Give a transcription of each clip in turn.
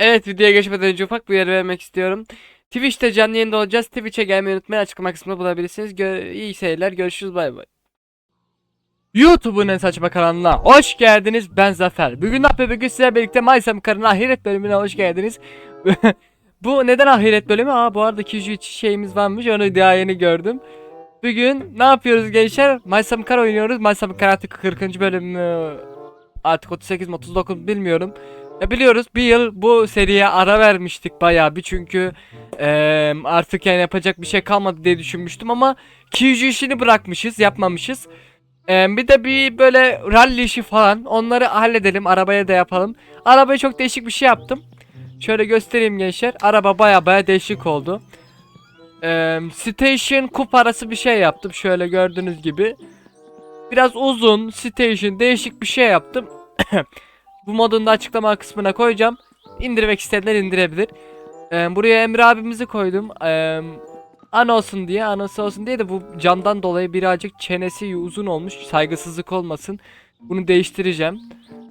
Evet videoya geçmeden önce ufak bir uyarı vermek istiyorum. Twitch'te canlı yayında olacağız. Twitch'e gelmeyi unutmayın. Açıklama kısmında bulabilirsiniz. Gö iyi seyirler. Görüşürüz. Bay bay. YouTube'un en saçma kanalına hoş geldiniz. Ben Zafer. Bugün yapıyor? Bugün sizlerle birlikte Maysam Karın Ahiret bölümüne hoş geldiniz. bu neden ahiret bölümü? Aa bu arada 203 şeyimiz varmış. Onu daha yeni gördüm. Bugün ne yapıyoruz gençler? Maysam Kar oynuyoruz. Maysam Kar artık 40. bölümü artık 38 mi 39 bilmiyorum. Ya biliyoruz bir yıl bu seriye ara vermiştik bayağı bir çünkü eee, artık yani yapacak bir şey kalmadı diye düşünmüştüm ama Kyuju işini bırakmışız yapmamışız. Eee, bir de bir böyle rally işi falan onları halledelim arabaya da yapalım. Arabaya çok değişik bir şey yaptım. Şöyle göstereyim gençler araba baya baya değişik oldu. Eee, station kup arası bir şey yaptım şöyle gördüğünüz gibi. Biraz uzun station değişik bir şey yaptım. Bu modunu da açıklama kısmına koyacağım. İndirmek isteyenler indirebilir. Ee, buraya Emre abimizi koydum. Ee, ana olsun diye, anası olsun diye de bu camdan dolayı birazcık çenesi uzun olmuş. Saygısızlık olmasın. Bunu değiştireceğim.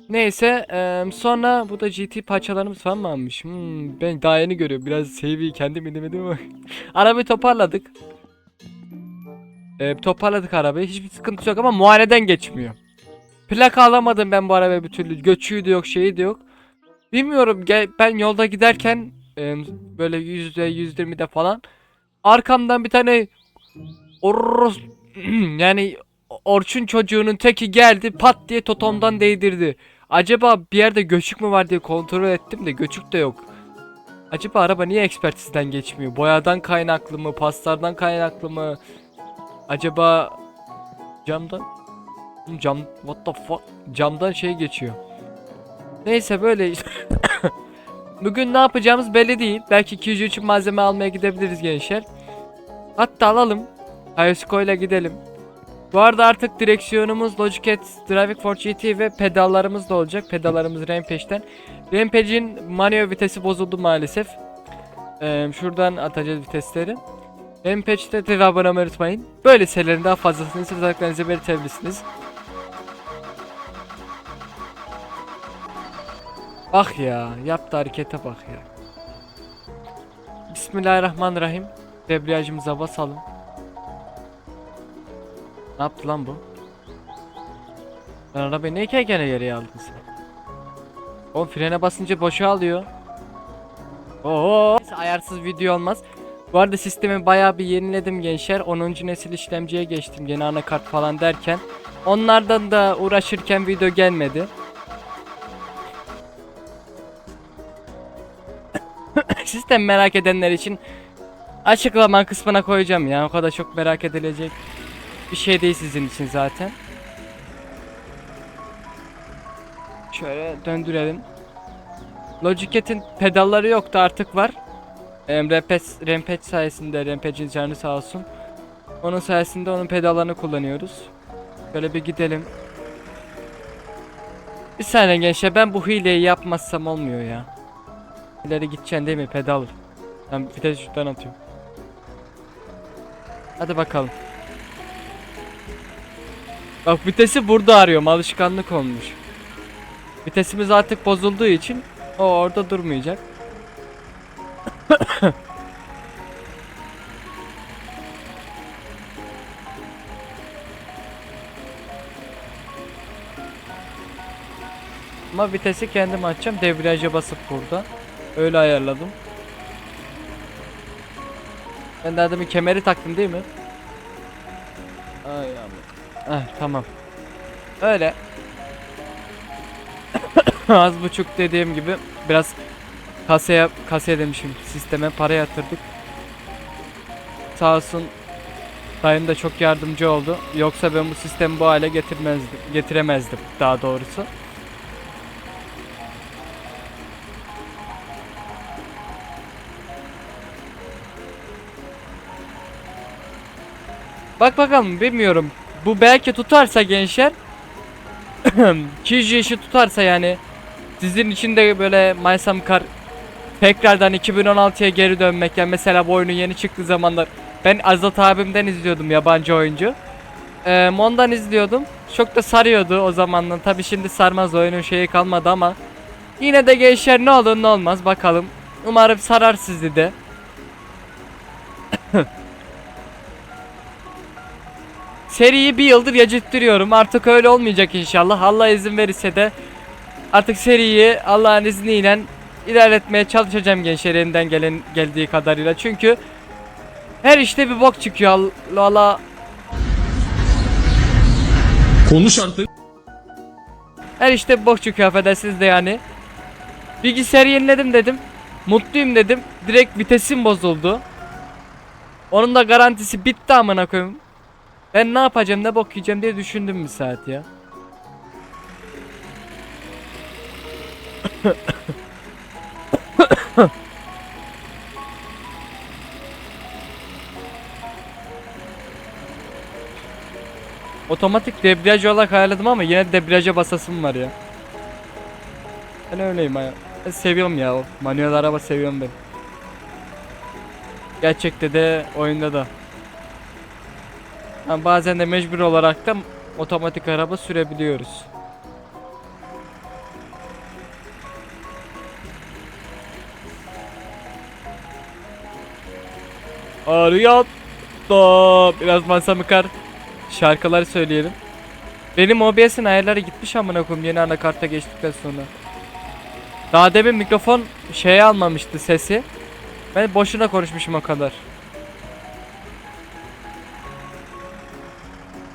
Neyse ee, sonra bu da GT parçalarımız falan mı almış? Hmm, ben daha yeni görüyorum. Biraz seviyeyi kendim indirmedim ama. Arabayı toparladık. Ee, toparladık arabayı. Hiçbir sıkıntı yok ama muayeneden geçmiyor. Plaka alamadım ben bu arabaya bir türlü. Göçüğü de yok, şeyi de yok. Bilmiyorum ben yolda giderken e, böyle yüzde yüz yirmide falan arkamdan bir tane Oros yani Orçun çocuğunun teki geldi pat diye totomdan değdirdi. Acaba bir yerde göçük mü var diye kontrol ettim de göçük de yok. Acaba araba niye ekspertizden geçmiyor? Boyadan kaynaklı mı? Paslardan kaynaklı mı? Acaba camdan Oğlum Cam what the fuck camdan şey geçiyor. Neyse böyle. Bugün ne yapacağımız belli değil. Belki 203 malzeme almaya gidebiliriz gençler. Hatta alalım. Hayasco ile gidelim. Bu arada artık direksiyonumuz Logitech Driving Force GT ve pedallarımız da olacak. Pedallarımız Rampage'den. Rampage'in manuel vitesi bozuldu maalesef. Ee, şuradan atacağız vitesleri. Rampage'de de abone olmayı unutmayın. Böyle serilerin daha fazlasını isterseniz belirtebilirsiniz. Bak ya, yaptı harekete bak ya. Bismillahirrahmanirrahim. Debriyajımıza basalım. Ne yaptı lan bu? Ben arabayı ne gene geriye aldın sen? Oğlum frene basınca boşa alıyor. Oo, ayarsız video olmaz. Bu arada sistemi bayağı bir yeniledim gençler. 10. nesil işlemciye geçtim. Yeni anakart falan derken. Onlardan da uğraşırken video gelmedi. Sistem merak edenler için açıklama kısmına koyacağım ya. O kadar çok merak edilecek bir şey değil sizin için zaten. Şöyle döndürelim. Logitech'in pedalları yoktu artık var. Em, Rampage, sayesinde Rampage'in canı sağ olsun. Onun sayesinde onun pedallarını kullanıyoruz. Böyle bir gidelim. Bir saniye gençler ben bu hileyi yapmazsam olmuyor ya. İleri gideceksin değil mi pedal? Ben vites şuradan atıyorum. Hadi bakalım. Bak vitesi burada arıyorum alışkanlık olmuş. Vitesimiz artık bozulduğu için o orada durmayacak. Ama vitesi kendim açacağım. Debriyaja basıp burada. Öyle ayarladım. Ben de adamın kemeri taktım değil mi? Ay aman. Eh, tamam. Öyle. Az buçuk dediğim gibi biraz kasaya kasaya demişim sisteme para yatırdık. Sağ olsun dayım da çok yardımcı oldu. Yoksa ben bu sistemi bu hale getirmezdim, getiremezdim daha doğrusu. Bak bakalım bilmiyorum. Bu belki tutarsa gençler. Kiji işi tutarsa yani. Sizin için de böyle Maysam Kar tekrardan 2016'ya geri dönmek yani mesela bu oyunun yeni çıktığı zamanlar ben Azat abimden izliyordum yabancı oyuncu. Ee, ondan izliyordum. Çok da sarıyordu o zamanlar. Tabi şimdi sarmaz oyunun şeyi kalmadı ama Yine de gençler ne olur ne olmaz bakalım. Umarım sarar sizi de. Seriyi bir yıldır yacittiriyorum. Artık öyle olmayacak inşallah. Allah izin verirse de artık seriyi Allah'ın izniyle ilerletmeye çalışacağım gençler elinden gelen geldiği kadarıyla. Çünkü her işte bir bok çıkıyor. Allah Allah Konuş artık. Her işte bok çıkıyor affedersiniz de yani. Bilgisayarı yeniledim dedim. Mutluyum dedim. Direkt vitesim bozuldu. Onun da garantisi bitti amına koyayım. Ben ne yapacağım ne bok yiyeceğim diye düşündüm bir saat ya. Otomatik debriyaj olarak ayarladım ama yine de debriyaja basasım var ya. Ben öyleyim ya. Ben seviyorum ya manuel araba seviyorum ben. Gerçekte de oyunda da. Ha, bazen de mecbur olarak da otomatik araba sürebiliyoruz. Arıyatta biraz masamı kar şarkıları söyleyelim. Benim OBS'in ayarları gitmiş amına koyayım yeni anakarta geçtikten sonra. Daha demin mikrofon şey almamıştı sesi. Ben boşuna konuşmuşum o kadar.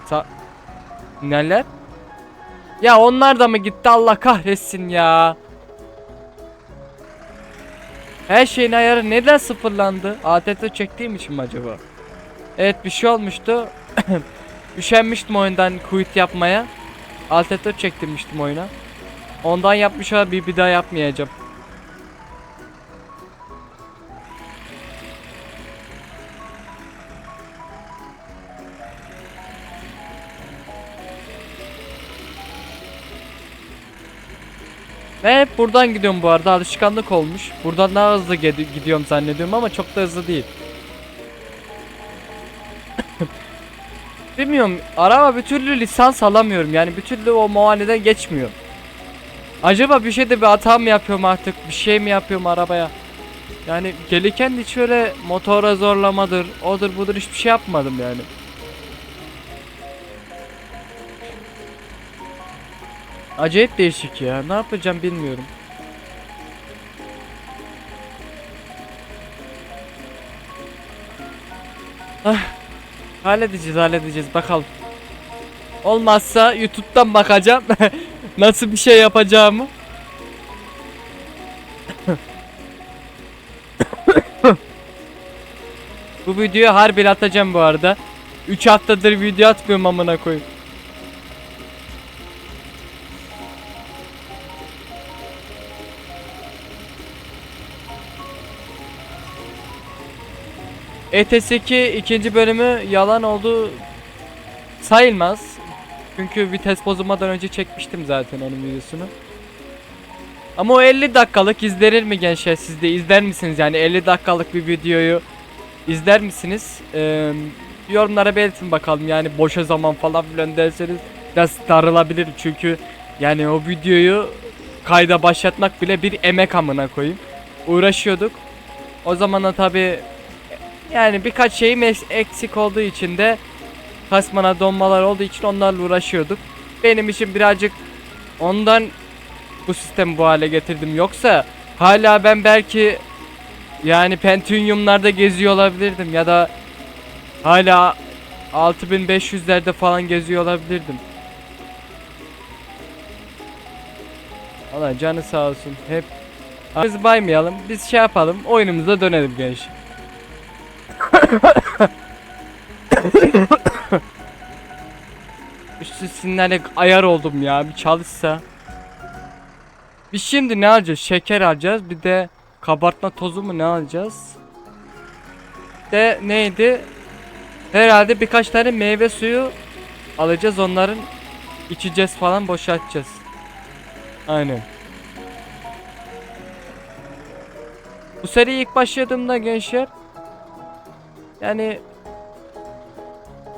Sa Neler? Ya onlar da mı gitti Allah kahretsin ya. Her şeyin ayarı neden sıfırlandı? ATT çektiğim için mi acaba? Evet bir şey olmuştu. Üşenmiştim oyundan quit yapmaya. ATT çektirmiştim oyuna. Ondan yapmış bir, bir daha yapmayacağım. Ben hep buradan gidiyorum bu arada alışkanlık olmuş. Buradan daha hızlı gidi- gidiyorum zannediyorum ama çok da hızlı değil. Bilmiyorum araba bir türlü lisans alamıyorum yani bir türlü o muayeneden geçmiyor. Acaba bir şeyde bir hata mı yapıyorum artık bir şey mi yapıyorum arabaya? Yani gelirken hiç öyle motora zorlamadır odur budur hiçbir şey yapmadım yani. Acayip değişik ya ne yapacağım bilmiyorum. Ah, halledeceğiz halledeceğiz bakalım. Olmazsa YouTube'dan bakacağım. Nasıl bir şey yapacağımı. bu videoyu harbi atacağım bu arada. 3 haftadır video atmıyorum amına koyayım. ETS2 ikinci bölümü yalan oldu sayılmaz. Çünkü vites bozulmadan önce çekmiştim zaten onun videosunu. Ama o 50 dakikalık izlenir mi gençler siz de izler misiniz yani 50 dakikalık bir videoyu izler misiniz? Ee, yorumlara belirtin bakalım yani boşa zaman falan filan derseniz biraz darılabilir çünkü yani o videoyu kayda başlatmak bile bir emek amına koyayım. Uğraşıyorduk. O zaman da tabi yani birkaç şeyim eksik olduğu için de kasmana donmalar olduğu için onlarla uğraşıyorduk. Benim için birazcık ondan bu sistemi bu hale getirdim. Yoksa hala ben belki yani Pentium'larda geziyor olabilirdim ya da hala 6500'lerde falan geziyor olabilirdim. Allah canı sağ olsun. Hep biz baymayalım. Biz şey yapalım. Oyunumuza dönelim genç. Üstü sinirlerle ayar oldum ya. Bir çalışsa. Biz şimdi ne alacağız? Şeker alacağız. Bir de kabartma tozu mu ne alacağız? De neydi? Herhalde birkaç tane meyve suyu alacağız. Onların içeceğiz falan boşaltacağız. Aynen. Bu seri ilk başladığımda gençler yani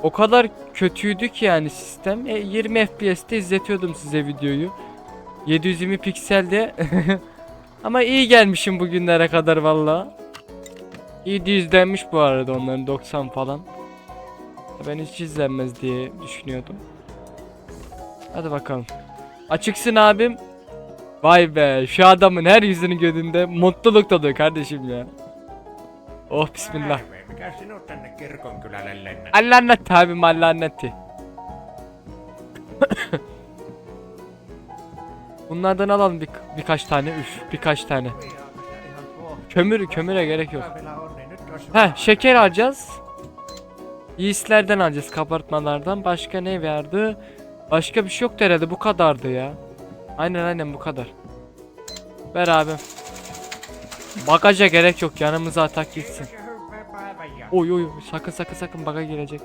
o kadar kötüydü ki yani sistem. E, 20 FPS'te izletiyordum size videoyu. 720 pikselde. Ama iyi gelmişim bugünlere kadar valla. İyi de izlenmiş bu arada onların 90 falan. Ben hiç izlenmez diye düşünüyordum. Hadi bakalım. Açıksın abim. Vay be şu adamın her yüzünü gözünde mutluluk doluyor kardeşim ya. Oh bismillah. Mikä sinut tänne kirkonkylälle lennät? Allah anlat abim Allah anlattı. Bunlardan alalım bir, birkaç tane üf birkaç tane. Kömür kömüre gerek yok. He şeker alacağız. Yeast'lerden alacağız kabartmalardan. Başka ne vardı? Başka bir şey yoktu herhalde bu kadardı ya. Aynen aynen bu kadar. Ver abi. Bagaja gerek yok yanımıza atak gitsin. Oy oy sakın sakın sakın baga girecek.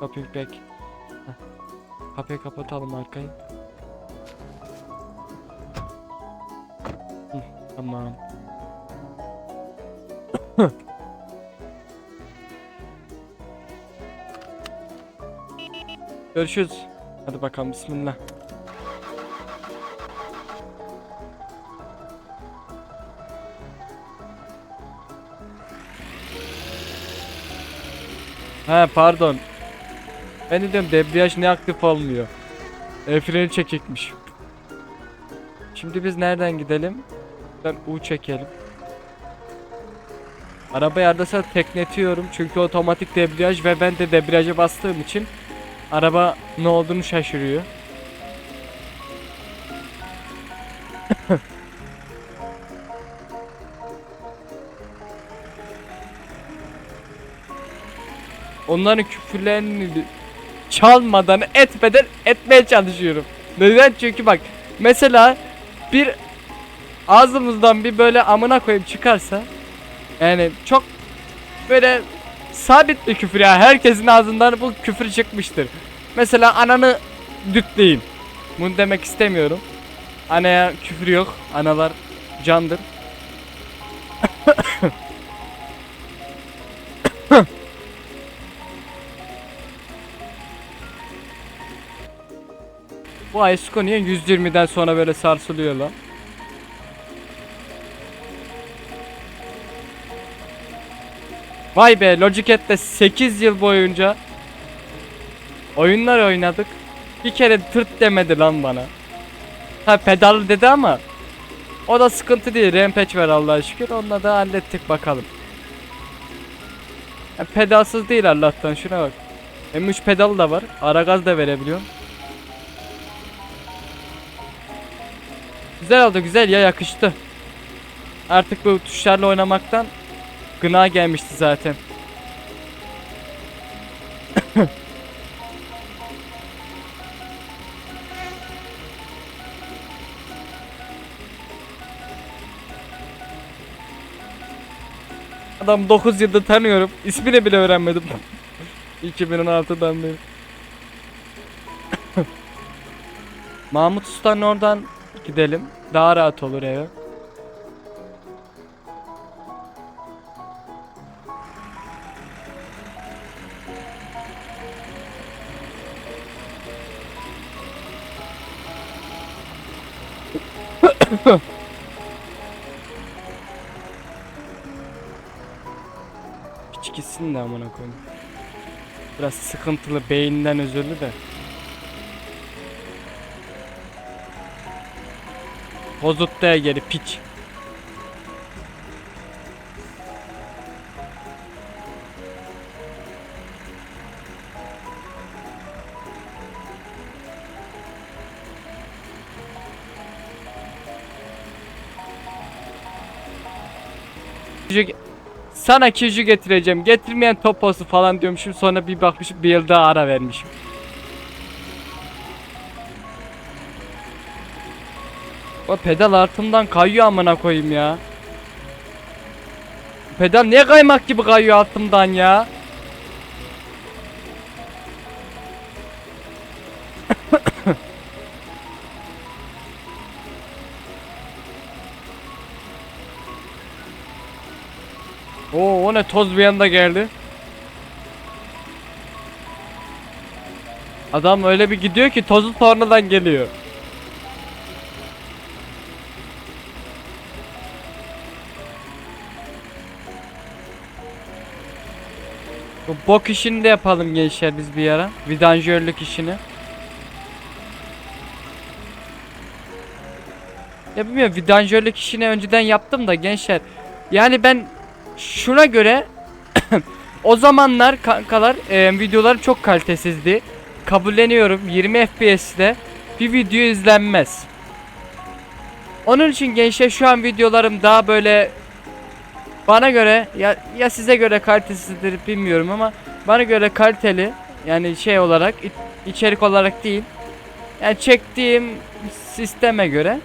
Kapıyı back. Kapıyı kapatalım arkayı. Tamam. Görüşürüz. Hadi bakalım bismillah. He pardon. Ben de diyorum debriyaj ne aktif olmuyor. El freni çekikmiş. Şimdi biz nereden gidelim? Ben U çekelim. Araba arada teknetiyorum çünkü otomatik debriyaj ve ben de debriyaja bastığım için araba ne olduğunu şaşırıyor. Onların küfürlerini çalmadan etmeden etmeye çalışıyorum. Neden? Çünkü bak mesela bir ağzımızdan bir böyle amına koyup çıkarsa yani çok böyle sabit bir küfür ya herkesin ağzından bu küfür çıkmıştır. Mesela ananı dütleyeyim. Bunu demek istemiyorum. Anaya küfür yok. Analar candır. Bu Aysko niye 120'den sonra böyle sarsılıyor lan? Vay be Logicat'te 8 yıl boyunca oyunlar oynadık. Bir kere tırt demedi lan bana. Ha pedal dedi ama o da sıkıntı değil. Rampage var Allah'a şükür. Onunla da hallettik bakalım. Ha, pedalsız değil Allah'tan şuna bak. M3 pedalı da var. Ara gaz da verebiliyorum. Güzel oldu güzel ya yakıştı. Artık bu tuşlarla oynamaktan gına gelmişti zaten. Adam 9 yıldır tanıyorum. İsmini bile öğrenmedim. 2016'dan beri. Mahmut Usta'nın oradan gidelim. Daha rahat olur eve. Hiç gitsin de amına koyayım. Biraz sıkıntılı beyinden özürlü de. Bozuttuya geri piç. Sana kişi getireceğim. Getirmeyen toposu falan diyormuşum. Sonra bir bakmışım bir yıl daha ara vermişim. O pedal altından kayıyor amına koyayım ya. Pedal niye kaymak gibi kayıyor altımdan ya? Oo o ne toz bir anda geldi. Adam öyle bir gidiyor ki tozu sonradan geliyor. Bu bok işini de yapalım gençler biz bir ara. Vidanjörlük işini. Ya bilmiyorum vidanjörlük işini önceden yaptım da gençler. Yani ben şuna göre o zamanlar kankalar e, videolar çok kalitesizdi. Kabulleniyorum 20 FPS'te bir video izlenmez. Onun için gençler şu an videolarım daha böyle bana göre ya ya size göre kalitesizdir bilmiyorum ama bana göre kaliteli yani şey olarak içerik olarak değil. Yani çektiğim sisteme göre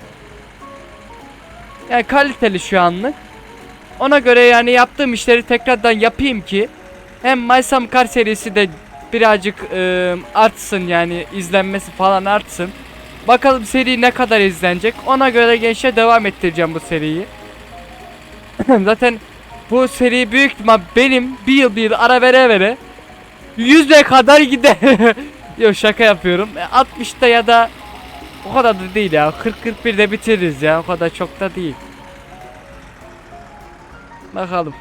yani kaliteli şu anlık. Ona göre yani yaptığım işleri tekrardan yapayım ki hem Maysam Kar serisi de birazcık e, artsın yani izlenmesi falan artsın. Bakalım seri ne kadar izlenecek. Ona göre gençler devam ettireceğim bu seriyi. Zaten bu seri büyük ihtimal benim bir yıl bir yıl ara vere vere 100'e kadar gider. Yok şaka yapıyorum. E, 60'ta ya da o kadar da değil ya. 40-41'de bitiririz ya. O kadar çok da değil. Bakalım.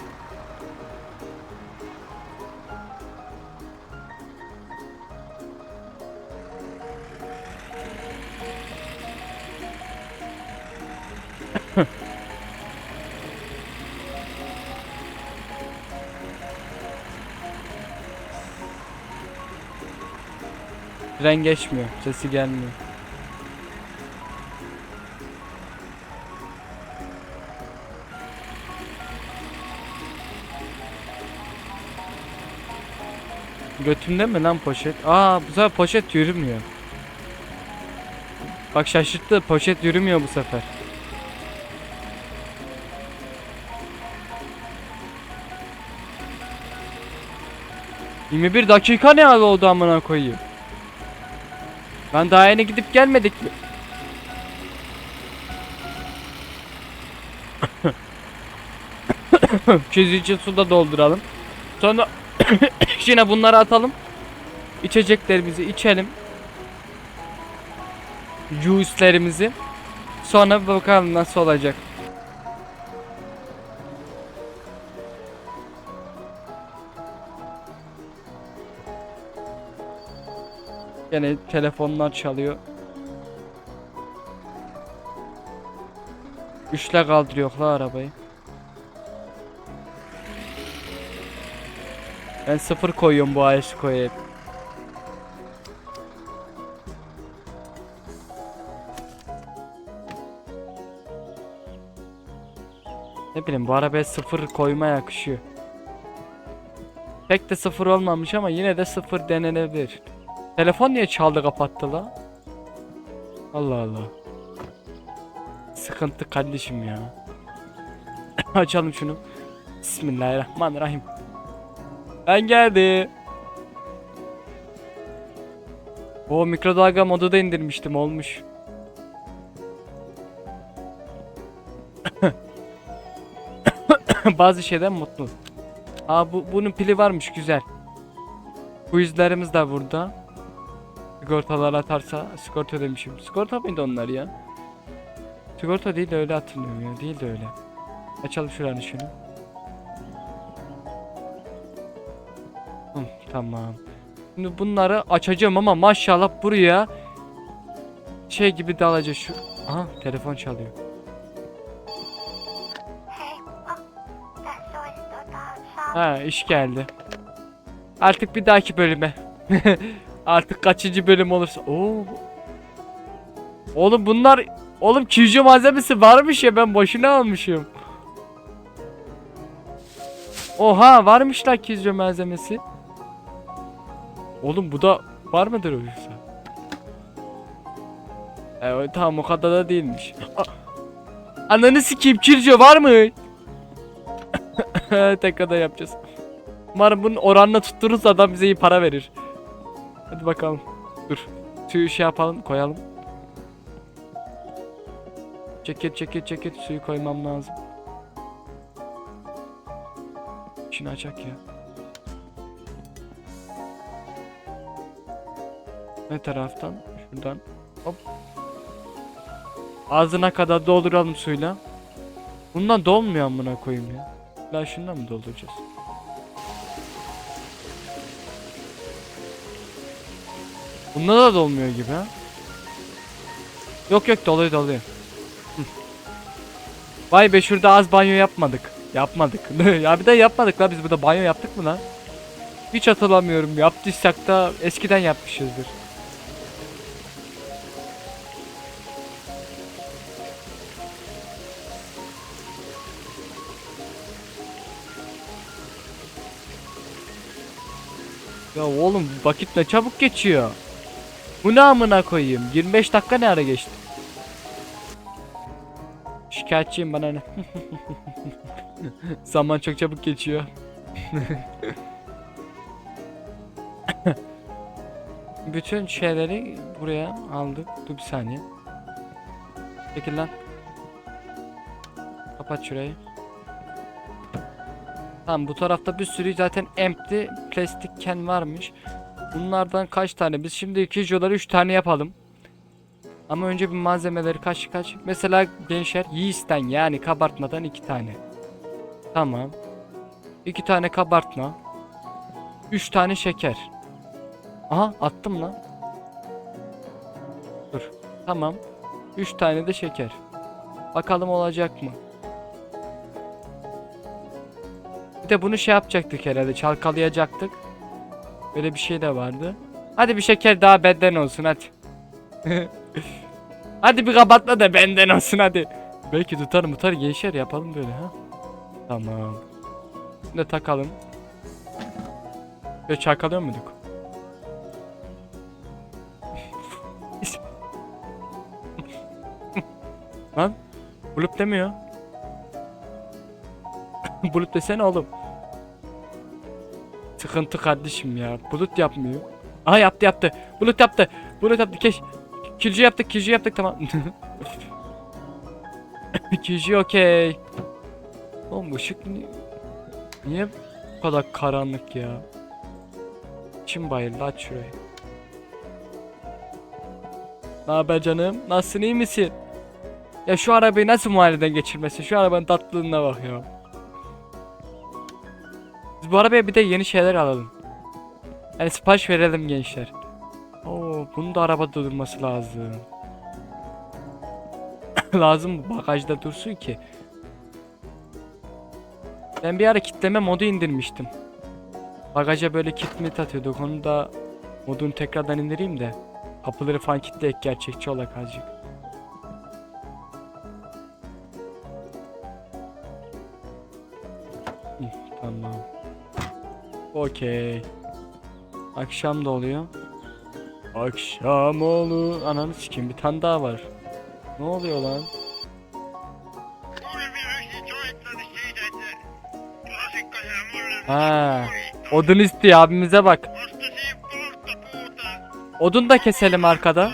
Tren geçmiyor. Sesi gelmiyor. Götümde mi lan poşet? Aa bu sefer poşet yürümüyor. Bak şaşırttı poşet yürümüyor bu sefer. ...21 dakika ne abi oldu amına koyayım. Ben daha yeni gidip gelmedik mi? Çizici su da dolduralım. Sonra yine bunları atalım. İçeceklerimizi içelim. Juice'lerimizi. Sonra bakalım nasıl olacak. Gene telefonlar çalıyor. Üçle kaldırıyor la arabayı. Ben sıfır koyuyorum bu AS koya hep. Ne bileyim bu arabaya sıfır koyma yakışıyor. Pek de sıfır olmamış ama yine de sıfır denenebilir. Telefon niye çaldı kapattı la? Allah Allah. Sıkıntı kardeşim ya. Açalım şunu. Bismillahirrahmanirrahim. Ben geldi. O mikrodalga modu da indirmiştim olmuş. Bazı şeyden mutlu. Aa bu bunun pili varmış güzel. Bu yüzlerimiz de burada. Sigortalar atarsa sigorta demişim. Sigorta mıydı onlar ya? Sigorta değil de öyle hatırlıyorum ya. Değil de öyle. Açalım şuranı şunu. Hı, tamam. Şimdi bunları açacağım ama maşallah buraya şey gibi dalacak şu. Aha telefon çalıyor. Ha iş geldi. Artık bir dahaki bölüme. Artık kaçıncı bölüm olursa. Oo. Oğlum bunlar oğlum QC malzemesi varmış ya ben boşuna almışım. Oha varmış la QC malzemesi. Oğlum bu da var mıdır oysa? Evet tamam o kadar da değilmiş. A- Ananı sikeyim kirco var mı? Tekrardan yapacağız. Umarım bunun oranını tutturursa adam bize iyi para verir. Hadi bakalım. Dur. Suyu şey yapalım koyalım. Ceket ceket ceket suyu koymam lazım. İçini açak ya. Ne taraftan? Şuradan. Hop. Ağzına kadar dolduralım suyla. Bundan dolmuyor amına koyayım ya. La şundan mı dolduracağız? Bunda da dolmuyor gibi ha. Yok yok doluyor doluyor. Vay be şurada az banyo yapmadık. Yapmadık. ya bir de yapmadık la biz burada banyo yaptık mı lan? Hiç hatırlamıyorum. Yaptıysak da eskiden yapmışızdır. Ya oğlum vakit ne çabuk geçiyor. Bu ne amına koyayım? 25 dakika ne ara geçti? Şikayetçiyim bana ne? Zaman çok çabuk geçiyor. Bütün şeyleri buraya aldık. Dur bir saniye. Çekil lan. Kapat şurayı. Tamam bu tarafta bir sürü zaten empty plastik can varmış. Bunlardan kaç tane? Biz şimdi ikincileri 3 tane yapalım. Ama önce bir malzemeleri kaç kaç. Mesela gençler yeast'ten yani kabartmadan 2 tane. Tamam. 2 tane kabartma. 3 tane şeker. Aha attım lan. Dur. Tamam. 3 tane de şeker. Bakalım olacak mı? Bir de bunu şey yapacaktık herhalde çalkalayacaktık. Böyle bir şey de vardı. Hadi bir şeker daha benden olsun hadi. hadi bir kapatma da benden olsun hadi. Belki tutar mutar gençler yapalım böyle ha. Tamam. Da takalım. Böyle çalkalıyor muyduk? Lan bulup demiyor. Bulut desene oğlum. Sıkıntı kardeşim ya. Bulut yapmıyor. Aha yaptı yaptı. Bulut yaptı. Bulut yaptı. Keş. Kilci yaptık. Kilci yaptık tamam. Kilci okey. Oğlum ışık ni- niye bu kadar karanlık ya? İçim bayıldı aç şurayı. Ne haber canım? Nasılsın iyi misin? Ya şu arabayı nasıl muayeneden geçirmesin? Şu arabanın tatlılığına bak ya. Bu arabaya bir de yeni şeyler alalım. Yani sipariş verelim gençler. Oo, bunun da arabada durması lazım. lazım bagajda dursun ki. Ben bir ara kitleme modu indirmiştim. Bagaja böyle kitmit atıyorduk. Onu da modunu tekrardan indireyim de. Kapıları falan kitleyek gerçekçi olarak azıcık. Okey. Akşam da oluyor. Akşam olur. Ananı sikeyim bir tane daha var. Ne oluyor lan? Ha. Odun istiyor abimize bak. Odun da keselim arkada.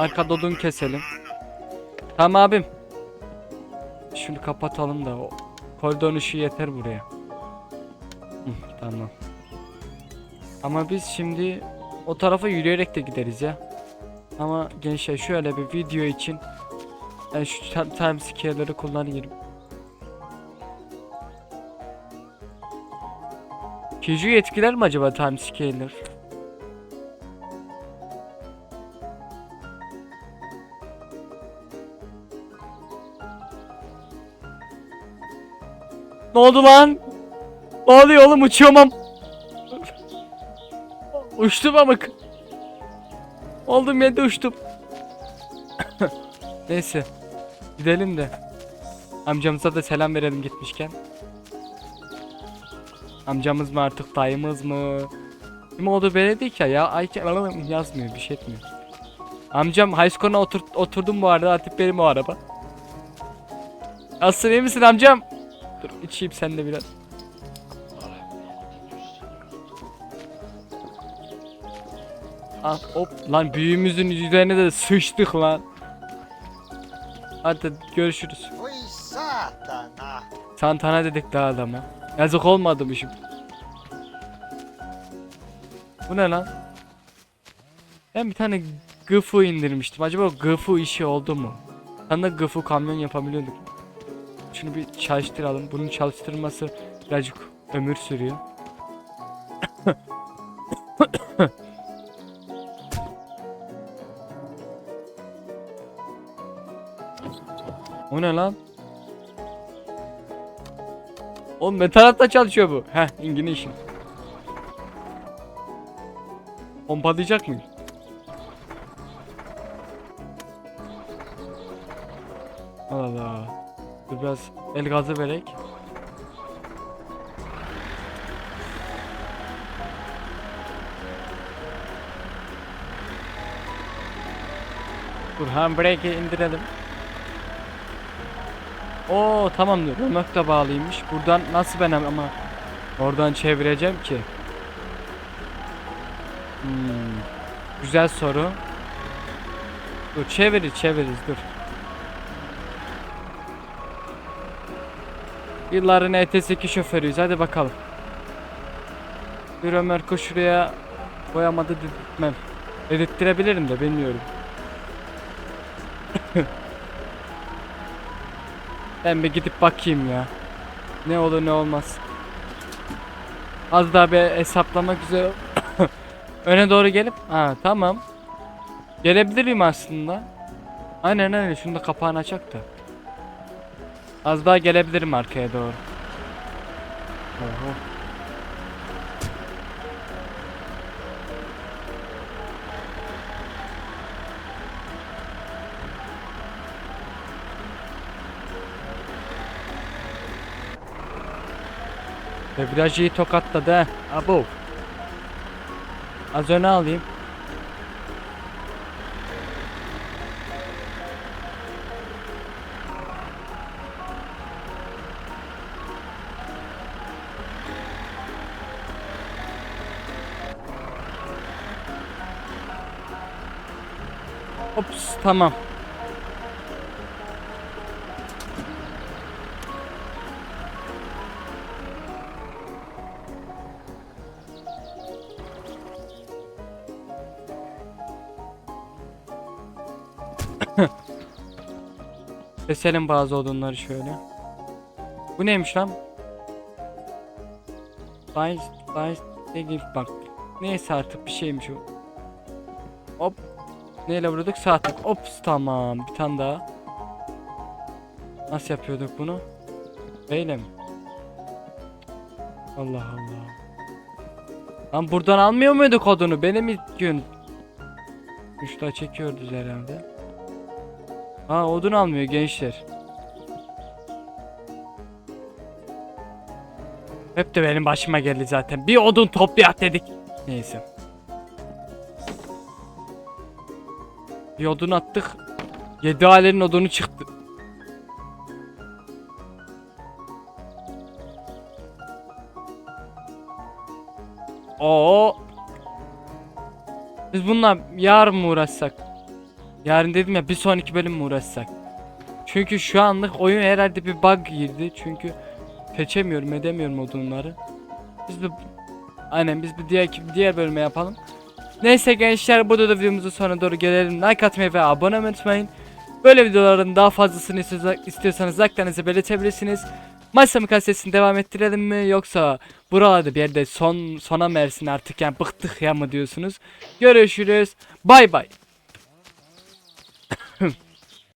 Arkada odun keselim. Tamam abim. Şunu kapatalım da o koridorun ışığı yeter buraya. Hı, tamam. Ama biz şimdi o tarafa yürüyerek de gideriz ya. Ama gençler şöyle bir video için ben şu time- time scare'ları kullanayım. Kiju'yu etkiler mi acaba time Oldu lan? Ne oluyor oğlum uçuyorum am. Uçtum amık. Oldum yerde uçtum. Neyse. Gidelim de. Amcamıza da selam verelim gitmişken. Amcamız mı artık dayımız mı? Kim oldu belli değil ki ya. Ay yazmıyor bir şey etmiyor. Amcam high school'a otur oturdum bu arada artık benim o araba. Nasılsın iyi misin amcam? Dur içeyim sen de biraz. Ah hop lan büyüğümüzün üzerine de sıçtık lan. Hadi görüşürüz. Santana dedik daha adama. Yazık olmadı mı şimdi? Bu ne lan? Ben bir tane gıfu indirmiştim. Acaba o gıfu işi oldu mu? Sen de gıfu kamyon yapabiliyorduk. Şunu bir çalıştıralım. Bunun çalıştırması birazcık ömür sürüyor. o ne lan? Oğlum ne tarafta çalışıyor bu? Heh, ingini işim. Pompalayacak mıyım? Allah Allah. Biraz el gazı verek. Dur handbrake'i indirelim. Oo tamamdır. Römork da bağlıymış. Buradan nasıl ben ama oradan çevireceğim ki? Hmm. Güzel soru. Dur çeviririz çeviririz dur. Yılların ETS2 şoförüyüz hadi bakalım. Bir Römorku şuraya boyamadı dedirtmem. Dedirttirebilirim de bilmiyorum. Ben bir gidip bakayım ya. Ne olur ne olmaz. Az daha bir hesaplamak üzere. Öne doğru gelip. Ha tamam. Gelebilirim aslında. Aynen öyle. Şunu da kapağını açak da. Az daha gelebilirim arkaya doğru. Oho. Debriyajı tokatladı ha. Abo. Az öne alayım. Ops tamam. Keselim bazı odunları şöyle. Bu neymiş lan? Dice, dice, bak. Neyse artık bir şeymiş o. Neyle vurduk? Saatlik. Ops tamam. Bir tane daha. Nasıl yapıyorduk bunu? Böyle mi? Allah Allah. Lan buradan almıyor muyduk odunu? Benim ilk gün. Üçta çekiyoruz herhalde. Ha odun almıyor gençler. Hep de benim başıma geldi zaten. Bir odun toplayak dedik. Neyse. Bir odun attık. Yedi ailenin odunu çıktı. Oo. Biz bununla yarın mı uğraşsak? Yarın dedim ya bir sonraki bölüm mü uğraşsak? Çünkü şu anlık oyun herhalde bir bug girdi. Çünkü seçemiyorum edemiyorum odunları. Biz bir aynen biz bir diğer diğer bölüme yapalım. Neyse gençler burada da videomuzun sonuna doğru gelelim. Like atmayı ve abone olmayı unutmayın. Böyle videoların daha fazlasını istiyorsa- istiyorsanız like'larınızı belirtebilirsiniz. Maç kasesini devam ettirelim mi yoksa buralarda bir yerde son sona mı ersin artık yani bıktık ya mı diyorsunuz. Görüşürüz. Bay bay.